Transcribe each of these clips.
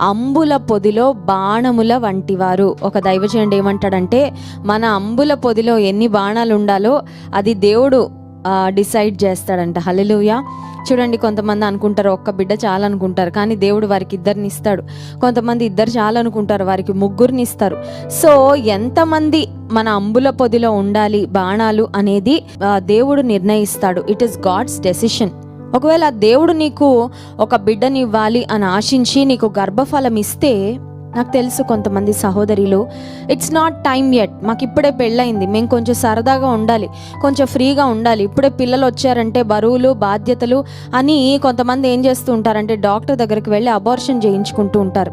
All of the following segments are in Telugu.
అంబుల పొదిలో బాణముల వంటివారు. ఒక దైవజనుడు ఏమంటాడంటే మన అంబుల పొదిలో ఎన్ని బాణాలు ఉండాలో అది దేవుడు డిసైడ్ చేస్తాడంట. హల్లెలూయా. చూడండి కొంతమంది అనుకుంటారు ఒక్క బిడ్డ చాలా అనుకుంటారు కానీ దేవుడు వారికి ఇద్దరిని ఇస్తాడు. కొంతమంది ఇద్దరు చాలా అనుకుంటారు వారికి ముగ్గురిని ఇస్తారు. సో ఎంతమంది మన అంబుల పొదిలో ఉండాలి బాణాలు అనేది దేవుడు నిర్ణయిస్తాడు. ఇట్ ఇస్ గాడ్స్ డెసిషన్ ఒకవేళ ఆ దేవుడు నీకు ఒక బిడ్డని ఇవ్వాలి అని ఆశించి నీకు గర్భఫలం ఇస్తే నాకు తెలుసు కొంతమంది సహోదరిలు ఇట్స్ నాట్ టైం ఎట్ మాకు ఇప్పుడే పెళ్ళయింది. మేము కొంచెం సరదాగా ఉండాలి. కొంచెం ఫ్రీగా ఉండాలి. ఇప్పుడే పిల్లలు వచ్చారంటే బరువులు బాధ్యతలు అని కొంతమంది ఏం చేస్తూ ఉంటారంటే డాక్టర్ దగ్గరికి వెళ్ళి అబార్షన్ చేయించుకుంటూ ఉంటారు.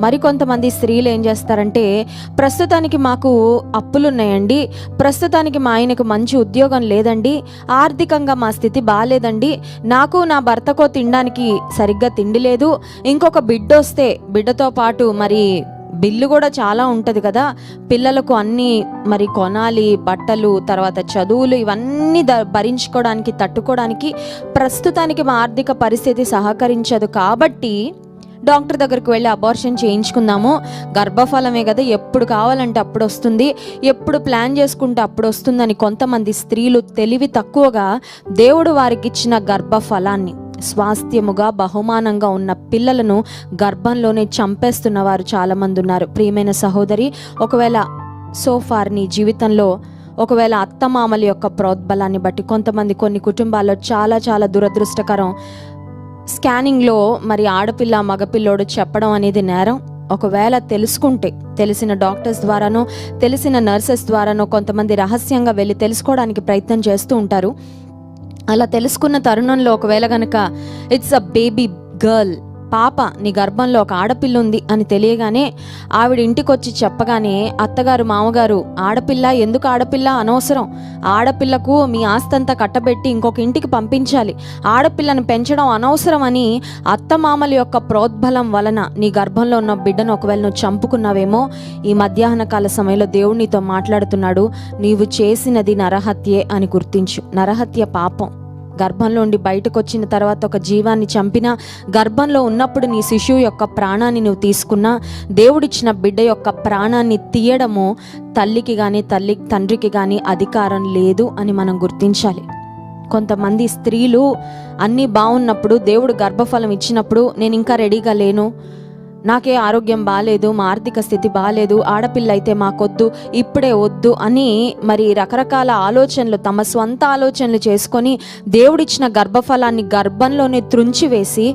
మరికొంతమంది స్త్రీలు ఏం చేస్తారంటే ప్రస్తుతానికి మాకు అప్పులు ఉన్నాయండి ప్రస్తుతానికి మా ఆయనకు మంచి ఉద్యోగం లేదండి. ఆర్థికంగా మా స్థితి బాగాలేదండి నాకు నా భర్తకో తినడానికి సరిగ్గా తిండి లేదు. ఇంకొక బిడ్డొస్తే బిడ్డతో పాటు మరి బిల్లు కూడా చాలా ఉంటుంది కదా. పిల్లలకు అన్నీ మరి కొనాలి బట్టలు తర్వాత చదువులు ఇవన్నీ ద భరించుకోవడానికి తట్టుకోవడానికి ప్రస్తుతానికి మా ఆర్థిక పరిస్థితి సహకరించదు. కాబట్టి డాక్టర్ దగ్గరికి వెళ్ళి అబార్షన్ చేయించుకుందాము. గర్భఫలమే కదా ఎప్పుడు కావాలంటే అప్పుడు వస్తుంది. ఎప్పుడు ప్లాన్ చేసుకుంటే అప్పుడు వస్తుందని కొంతమంది స్త్రీలు తెలివి తక్కువగా దేవుడు వారికి ఇచ్చిన గర్భఫలాన్ని స్వాస్థ్యముగా బహుమానంగా ఉన్న పిల్లలను గర్భంలోనే చంపేస్తున్న వారు చాలామంది ఉన్నారు. ప్రియమైన సహోదరి ఒకవేళ సోఫార్ నీ జీవితంలో ఒకవేళ అత్తమామల యొక్క ప్రోద్బలాన్ని బట్టి కొంతమంది కొన్ని కుటుంబాల్లో చాలా చాలా దురదృష్టకరం స్కానింగ్లో మరి ఆడపిల్ల మగపిల్లోడు చెప్పడం అనేది నేరం. ఒకవేళ తెలుసుకుంటే తెలిసిన డాక్టర్స్ ద్వారానో తెలిసిన నర్సెస్ ద్వారానో కొంతమంది రహస్యంగా వెళ్ళి తెలుసుకోవడానికి ప్రయత్నం చేస్తూ ఉంటారు. అలా తెలుసుకున్న తరుణంలో ఒకవేళ గనక ఇట్స్ అ బేబీ గర్ల్ పాప నీ గర్భంలో ఒక ఆడపిల్ల ఉంది అని తెలియగానే ఆవిడ ఇంటికొచ్చి చెప్పగానే అత్తగారు మామగారు ఆడపిల్ల ఎందుకు ఆడపిల్ల అనవసరం? ఆడపిల్లకు మీ ఆస్తంతా కట్టబెట్టి ఇంకొక ఇంటికి పంపించాలి. ఆడపిల్లను పెంచడం అనవసరం అని అత్తమామల యొక్క ప్రోద్బలం వలన నీ గర్భంలో ఉన్న బిడ్డను ఒకవేళ నువ్వు చంపుకున్నావేమో ఈ మధ్యాహ్న కాల సమయంలో దేవుడు నీతో మాట్లాడుతున్నాడు నీవు చేసినది నరహత్యే అని గుర్తించు. నరహత్య పాపం. గర్భంలో ఉండి బయటకు వచ్చిన తర్వాత ఒక జీవాన్ని చంపినా గర్భంలో ఉన్నప్పుడు నీ శిశువు యొక్క ప్రాణాన్ని నువ్వు తీసుకున్నా దేవుడిచ్చిన బిడ్డ యొక్క ప్రాణాన్ని తీయడము తల్లికి కానీ తల్లి తండ్రికి కానీ అధికారం లేదు అని మనం గుర్తించాలి. కొంతమంది స్త్రీలు అన్నీ బాగున్నప్పుడు దేవుడు గర్భఫలం ఇచ్చినప్పుడు నేను ఇంకా రెడీగా లేను నాకే ఆరోగ్యం బాగాలేదు మా ఆర్థిక స్థితి బాగాలేదు ఆడపిల్ల అయితే మాకొద్దు ఇప్పుడే వద్దు అని మరి రకరకాల ఆలోచనలు తమ స్వంత ఆలోచనలు చేసుకొని దేవుడిచ్చిన గర్భఫలాన్ని గర్భంలోనే త్రుంచివేసి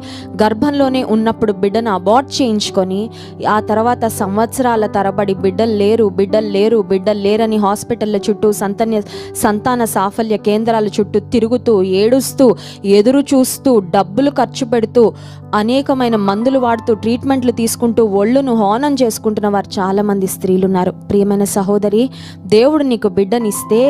గర్భంలోనే ఉన్నప్పుడు బిడ్డను అబార్ట్ చేయించుకొని ఆ తర్వాత సంవత్సరాల తరబడి బిడ్డలు లేరు బిడ్డలు లేరు బిడ్డలు లేరని హాస్పిటల్ల చుట్టూ సంతన్య సంతాన సాఫల్య కేంద్రాల చుట్టూ తిరుగుతూ ఏడుస్తూ ఎదురు చూస్తూ డబ్బులు ఖర్చు పెడుతూ అనేకమైన మందులు వాడుతూ ట్రీట్మెంట్లు తీసుకుంటూ ఒళ్ళును హోనం చేసుకుంటున్న వారు చాలామంది స్త్రీలు ఉన్నారు ప్రియమైన సహోదరి దేవుడు నీకు బిడ్డనిస్తే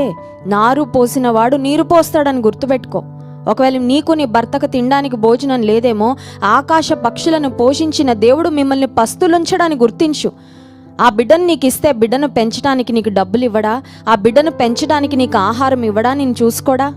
నారు పోసినవాడు నీరు పోస్తాడని గుర్తుపెట్టుకో. ఒకవేళ నీకు నీ భర్తకు తినడానికి భోజనం లేదేమో ఆకాశ పక్షులను పోషించిన దేవుడు మిమ్మల్ని పస్తులుంచడాన్ని గుర్తించు. ఆ బిడ్డను నీకు ఇస్తే బిడ్డను పెంచడానికి నీకు డబ్బులు ఇవ్వడా ఆ బిడ్డను పెంచడానికి నీకు ఆహారం ఇవ్వడా? నేను చూసుకోడా?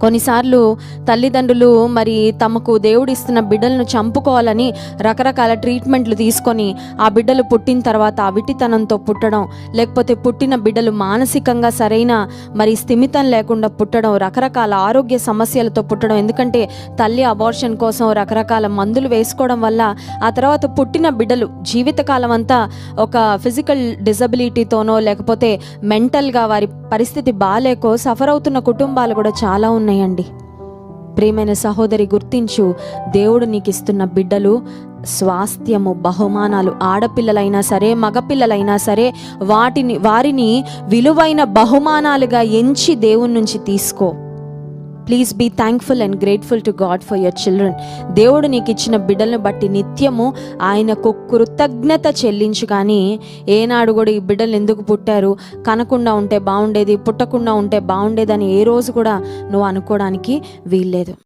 కొన్నిసార్లు తల్లిదండ్రులు మరి తమకు దేవుడిస్తున్న బిడ్డలను చంపుకోవాలని రకరకాల ట్రీట్మెంట్లు తీసుకొని ఆ బిడ్డలు పుట్టిన తర్వాత అవిటితనంతో పుట్టడం లేకపోతే పుట్టిన బిడ్డలు మానసికంగా సరైన మరి స్థిమితం లేకుండా పుట్టడం రకరకాల ఆరోగ్య సమస్యలతో పుట్టడం ఎందుకంటే తల్లి అబార్షన్ కోసం రకరకాల మందులు వేసుకోవడం వల్ల ఆ తర్వాత పుట్టిన బిడ్డలు జీవితకాలం అంతా ఒక ఫిజికల్ డిజబిలిటీతోనో లేకపోతే మెంటల్గా వారి పరిస్థితి బాగాలేకో సఫర్ అవుతున్న కుటుంబాలు కూడా చాలా ఉన్నాయి. ఉన్నాయండి ప్రియమైన సహోదరి గుర్తించు దేవుడు నీకు ఇస్తున్న బిడ్డలు స్వాస్థ్యము బహుమానాలు ఆడపిల్లలైనా సరే మగపిల్లలైనా సరే వాటిని వారిని విలువైన బహుమానాలుగా ఎంచి దేవుని నుంచి తీసుకో. Please be thankful and grateful to God for your children దేవుడు నీకు ఇచ్చిన బిడ్డలను బట్టి నిత్యము ఆయనకు కృతజ్ఞత చెల్లించు కానీ ఏనాడు కూడా ఈ బిడ్డలు ఎందుకు పుట్టారు? కనకుండా ఉంటే బాగుండేది పుట్టకుండా ఉంటే బాగుండేదని ఏ రోజు కూడా నువ్వు అనుకోవడానికి వీల్లేదు.